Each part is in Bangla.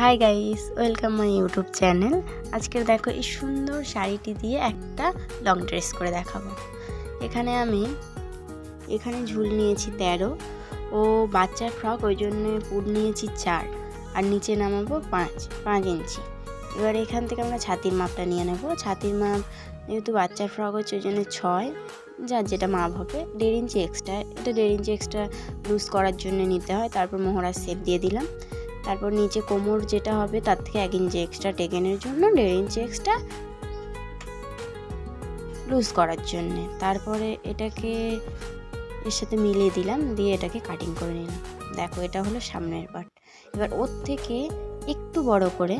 Hi guys welcome my YouTube channel আজকে দেখো এই সুন্দর শাড়িটি দিয়ে একটা লং ড্রেস করে দেখাবো। এখানে আমি, এখানে ঝুল নিয়েছি তেরো, ও বাচ্চার ফ্রক ওই জন্য পুর নিয়েছি চার, আর নিচে নামাবো পাঁচ পাঁচ ইঞ্চি। এবার এখান থেকে আমরা ছাতির মাপটা নিয়ে নেব। ছাতির মাপ যেহেতু বাচ্চার ফ্রক হচ্ছে ওই জন্য ছয়, যার যেটা মাপ হবে, দেড় ইঞ্চি এক্সট্রা এটা দেড় ইঞ্চি এক্সট্রা লুজ করার জন্য নিতে হয়। তারপর মোহরার শেপ দিয়ে দিলাম। তারপর নিচে কোমর যেটা হবে, তার থেকে এক ইঞ্চি এক্সট্রা টেকেনের জন্য দেড় ইঞ্চি এক্সট্রা লুজ করার জন্যে। তারপরে এটাকে এর সাথে মিলিয়ে দিলাম, দিয়ে এটাকে কাটিং করে নিলাম। দেখো এটা হলো সামনের পার্ট এবার ওর থেকে একটু বড় করে,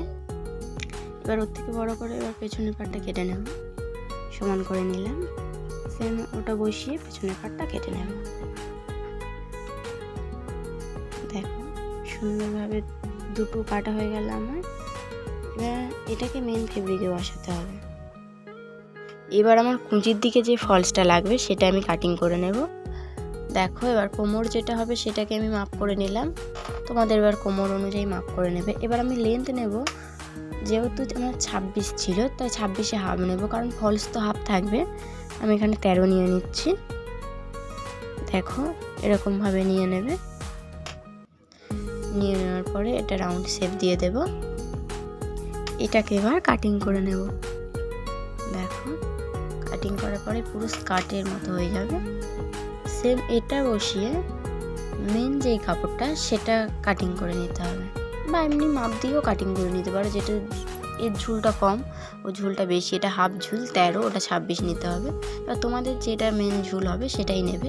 এবার ওর থেকে বড় করে এবার পেছনের পার্টটা কেটে নেব। সমান করে নিলাম। সেম ওটা বসিয়ে পেছনের পার্টটা কেটে নেব। সুন্দরভাবে দুটো কাটা হয়ে গেল আমার। এবার এটাকে মেন ফেব্রিকে বসাতে হবে। এবার আমার কুঁচির দিকে যে ফলসটা লাগবে, সেটা আমি কাটিং করে নেব। দেখো, এবার কোমর যেটা হবে, সেটাকে আমি মাপ করে নিলাম। তোমাদের এবার কোমর অনুযায়ী মাপ করে নেবে। এবার আমি লেন্থ নেব। যেহেতু আমার ছাব্বিশ ছিল, তাই ছাব্বিশে হাফ নেব। কারণ ফলস তো হাফ থাকবে। আমি এখানে তেরো নিয়ে নিচ্ছি। দেখো, এরকমভাবে নিয়ে নেবে। নিয়ে নেওয়ার পরে এটা রাউন্ড শেপ দিয়ে দেব। এটাকে এবার কাটিং করে নেব। দেখো কাটিং করার পরে পুরো স্কার্টের মতো হয়ে যাবে। সেম এটা বসিয়ে মেন যেই কাপড়টা, সেটা কাটিং করে নিতে হবে। বা এমনি মাপ দিয়েও কাটিং করে নিতে পারো যেটা এর ঝুলটা কম, ও ঝুলটা বেশি, এটা হাফ ঝুল, তেরো, ওটা ছাব্বিশ নিতে হবে। এবার তোমাদের যেটা মেন ঝুল হবে, সেটাই নেবে।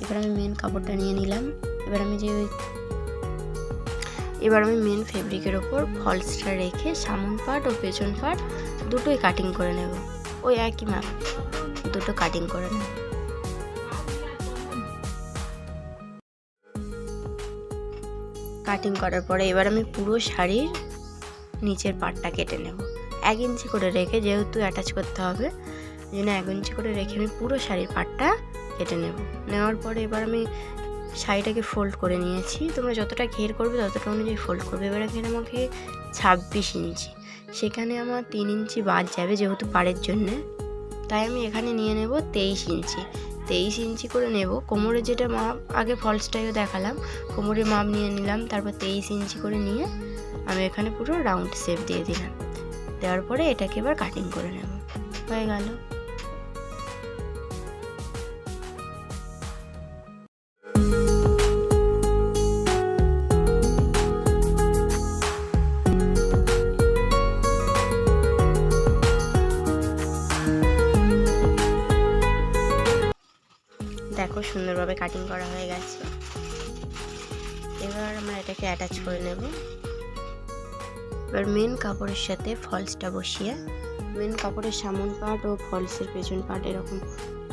এবার আমি মেন কাপড়টা নিয়ে নিলাম। এবার আমি যে ওই এবার আমি মেন ফেব্রিকের ওপর ফলসটা রেখে সামন পার্ট ও পেছন পার্ট দুটোই কাটিং করে নেব। ওই একই মাপ দুটো কাটিং করে নেব। কাটিং করার পরে এবার আমি পুরো শাড়ির নিচের পাটটা কেটে নেব। এক ইঞ্চি করে রেখে যেহেতু অ্যাটাচ করতে হবে জন্য এক ইঞ্চি করে রেখে আমি পুরো শাড়ির পাটটা কেটে নেব। নেওয়ার পরে এবার আমি শাড়িটাকে ফোল্ড করে নিয়েছি। তোমরা যতটা ঘের করবে ততটা অনুযায়ী ফোল্ড করবে। এবার এখানে আমাকে ছাব্বিশ ইঞ্চি। সেখানে আমার তিন ইঞ্চি বাদ যাবে যেহেতু পাড়ের জন্যে। তাই আমি এখানে নিয়ে নেব তেইশ ইঞ্চি। তেইশ ইঞ্চি করে নেব। কোমরে যেটা মাপ, আগে ফলসটাইও দেখালাম। কোমরে মাপ নিয়ে নিলাম। তারপর তেইশ ইঞ্চি করে নিয়ে আমি এখানে পুরো রাউন্ড শেপ দিয়ে দিলাম। দেওয়ার পরে এটাকে এবার কাটিং করে নেব। হয়ে গেল। সুন্দরভাবে কাটিং করা হয়ে গেছে। এবার আমরা এটাকে অ্যাটাচ করে নেব। এবার মেন কাপড়ের সাথে ফলসটা বসিয়ে মেন কাপড়ের সামন পার্ট ও ফলসের পেছন পার্ট এরকম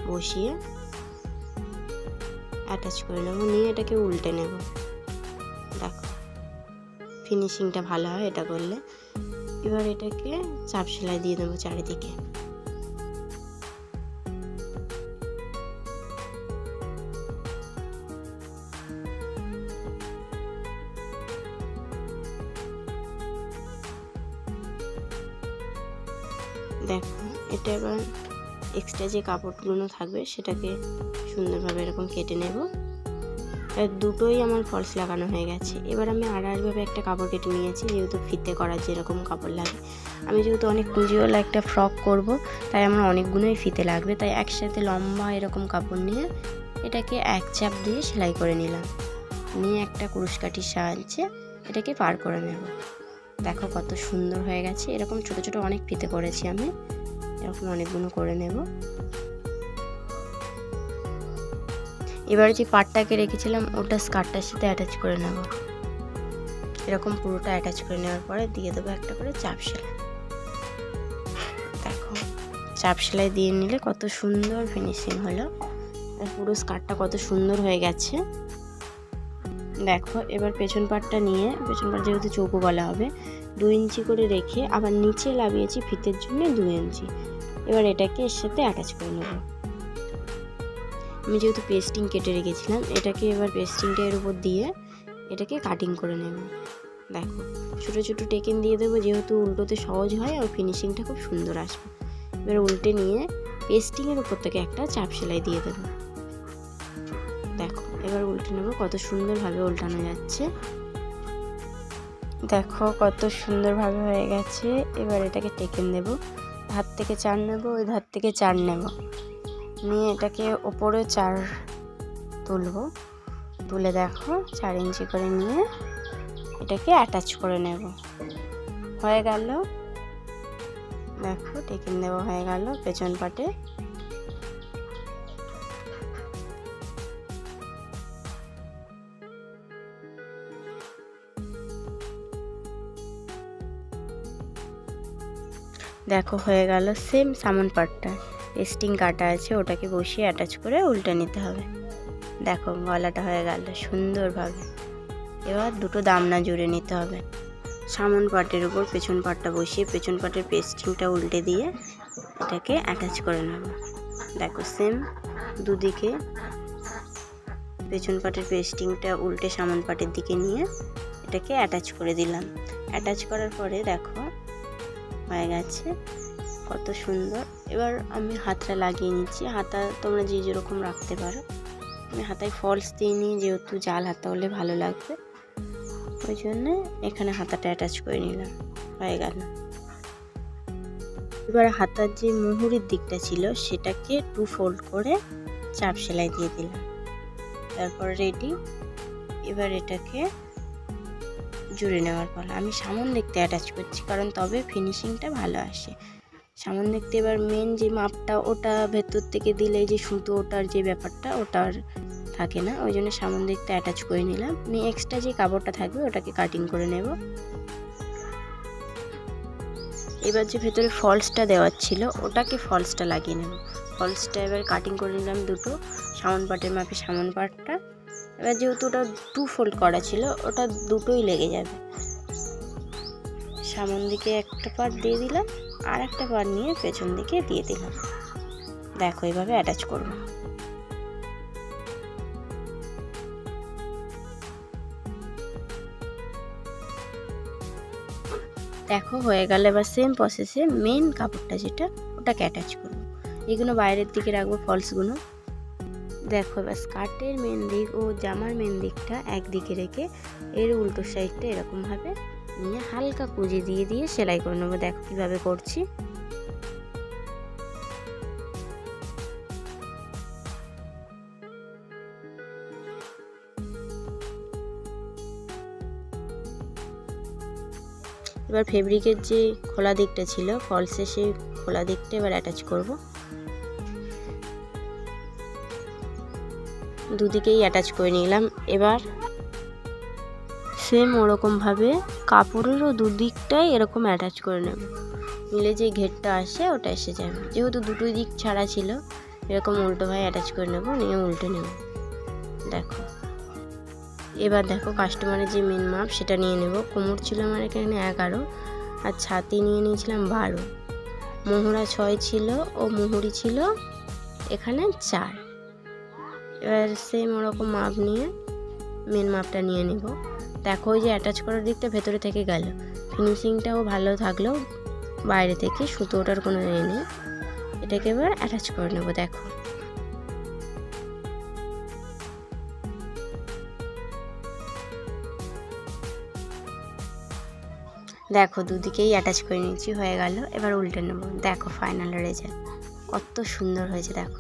বসিয়ে অ্যাটাচ করে নেব। নিয়ে এটাকে উল্টে নেব। দেখো ফিনিশিংটা ভালো হয় এটা করলে। এবার এটাকে চাপ সেলাই দিয়ে দেবো চারিদিকে। দেখো, এটা এবার এক্সট্রা যে কাপড়গুলো থাকবে, সেটাকে সুন্দরভাবে এরকম কেটে নেব। দুটোই আমার ফলস লাগানো হয়ে গেছে। এবার আমি আড়াআড়ভাবে একটা কাপড় কেটে নিয়েছি, যেহেতু ফিতে করার যেরকম কাপড় লাগে। আমি যেহেতু অনেক কুঁজিওয়ালা একটা ফ্রক করব, তাই আমার অনেকগুলোই ফিতে লাগবে। তাই একসাথে লম্বা এরকম কাপড় নিয়ে এটাকে এক চাপ দিয়ে সেলাই করে নিলাম। নিয়ে একটা কুরুশকাঠির সাহায্যে এটাকে পার করে নেব। দেখো কত সুন্দর হয়ে গেছে। এরকম ছোট ছোট অনেক ফিতে করেছি আমি। এরকম অনেকগুলো করে নেব। এবার যে পাটটাকে রেখেছিলাম, ওটা স্কার্টটার সাথে অ্যাটাচ করে নেব। এরকম পুরোটা অ্যাটাচ করে নেওয়ার পরে দিয়ে দেবো একটা করে চাপ সেলাই। দেখো, চাপ সেলাই দিয়ে নিলে কত সুন্দর ফিনিশিং হলো। পুরো স্কার্টটা কত সুন্দর হয়ে গেছে। দেখো, এবার পেছন পাটটা নিয়ে, পেছন পাট যেহেতু চৌকো বলা হবে দু ইঞ্চি করে রেখে আবার নিচে লাগিয়েছি ফিতের জন্য দু ইঞ্চি। এবার এটাকে এর সাথে অ্যাটাচ করে নেব। আমি যেহেতু পেস্টিং কেটে রেখেছিলাম, এটাকে এবার পেস্টিংটা এর উপর দিয়ে এটাকে কাটিং করে নেব। দেখো, ছোটো ছোটো টেকেন দিয়ে দেবো, যেহেতু উল্টোতে সহজ হয় আর ফিনিশিংটা খুব সুন্দর আসবে। এবার উল্টে নিয়ে পেস্টিংয়ের উপর থেকে একটা চাপ সেলাই দিয়ে দেবো। দেখো এবার উল্টে নেব, কত সুন্দরভাবে উল্টানো যাচ্ছে। দেখো কত সুন্দরভাবে হয়ে গেছে, এবার এটাকে টেকেন দেব ধার থেকে চার নেব, ওই ধার থেকে চার নেব। নিয়ে এটাকে ওপরে চার তুলবো। তুলে দেখো, চার ইঞ্চি করে নিয়ে এটাকে অ্যাটাচ করে নেব। হয়ে গেল। দেখো টেকিন দেওয়া হয়ে গেল পেছন পাটে। দেখো, হয়ে গেল সেম সামন পাটটা। পেস্টিং কাটা আছে, ওটাকে বসিয়ে অ্যাটাচ করে উল্টে নিতে হবে। দেখো, গলাটা হয়ে গেল সুন্দরভাবে। এবার দুটো দামনা জুড়ে নিতে হবে। সামন পাটের উপর পেছন পাটটা বসিয়ে পেছন পাটের পেস্টিংটা উল্টে দিয়ে এটাকে অ্যাটাচ করে নেব। দেখো সেম দুদিকে পেছন পাটের পেস্টিংটা উল্টে সামন পাটের দিকে নিয়ে এটাকে অ্যাটাচ করে দিলাম। অ্যাটাচ করার পরে দেখো হয়ে গেছে। কত সুন্দর। এবার আমি হাতটা লাগিয়ে নিচ্ছি। হাতা তোমরা যে যেরকম রাখতে পারো। আমি হাতায় ফলস দিয়ে নিই, যেহেতু জাল হাতা হলে ভালো লাগবে। ওই জন্যে এখানে হাতাটা অ্যাটাচ করে নিলাম। হয়ে গেল। এবার হাতার যে মুহুরির দিকটা ছিল, সেটাকে টু ফোল্ড করে চাপ সেলাই দিয়ে দিলাম। তারপর রেডি এবার এটাকে জুড়ে নেওয়ার পালা আমি সামন দেখতে অ্যাটাচ করছি, কারণ তবে ফিনিশিংটা ভালো আসে। সামন দেখতে এবার মেন যে মাপটা ওটা ভেতর থেকে দিলে যে সুতো ওটার যে ব্যাপারটা ওটার থাকে না, ওই জন্য সামন দেখতে অ্যাটাচ করে নিলাম। নিয়ে এক্সট্রা যে কাপড়টা থাকবে ওটাকে কাটিং করে নেব। এবার যে ভেতরে ফলসটা দেওয়ার ছিল, ওটাকে ফলসটা লাগিয়ে নেব। ফলসটা এবার কাটিং করে নিলাম দুটো, সামন পাটের মাপে সামন পাটটা এবার যেহেতু ওটা টু ফোল্ড করা ছিল, ওটা দুটোই লেগে যাবে। সামন দিকে একটা পার্ট দিয়ে দিলাম, আর একটা পার্ট নিয়ে পেছন দিকে দিয়ে দিলাম। দেখো এইভাবে অ্যাটাচ করব। দেখো হয়ে গেল এবার সেম প্রসেসে মেন কাপড়টা যেটা, ওটাকে অ্যাটাচ করব। এগুলো বাইরের দিকে রাখব ফলসগুলো দেখো এবার স্কার্টের মেন দিক ও জামার মেন দিকটা একদিকে রেখে এর উল্টো সাইডটা এরকমভাবে নিয়ে হালকা কুঁজি দিয়ে দিয়ে সেলাই করে নেব। দেখো কীভাবে করছি। এবার ফেব্রিকের যে খোলা দিকটা ছিল ফলসে সেই খোলা দিকটা এবার অ্যাটাচ করব। দুদিকেই অ্যাটাচ করে নিলাম। এবার সেম ওরকমভাবে কাপড়েরও দুদিকটাই এরকম অ্যাটাচ করে নেব। নিলে যে ঘেরটা আসে, ওটা এসে যাবে যেহেতু দুটো দিক ছাড়া ছিল, এরকম উল্টো ভাই অ্যাটাচ করে নেব, নিয়ে উল্টে নেব। দেখো। এবার দেখো কাস্টমারের যে মেন মাপ সেটা নিয়ে নেব। কোমর ছিল আমার এখানে এগারো, আর ছাতি নিয়ে নিয়েছিলাম বারো। মোহরা ছয় ছিল, ও মুহুরি ছিল এখানে চার। এবার সেম ওরকম মাপ নিয়ে মেন মাপটা নিয়ে নেব। দেখো ওই যে অ্যাটাচ করার দিকটা ভেতরে থেকে গেল। ফিনিশিংটাও ভালো থাকল বাইরে থেকে সুতো ওটার কোনো এ নেই। এটাকে এবার অ্যাটাচ করে নেব, দেখো। দেখো দুদিকেই অ্যাটাচ করে নিয়েছি হয়ে গেল। এবার উল্টে নেব। দেখো ফাইনাল রেজাল্ট কত সুন্দর হয়েছে, দেখো।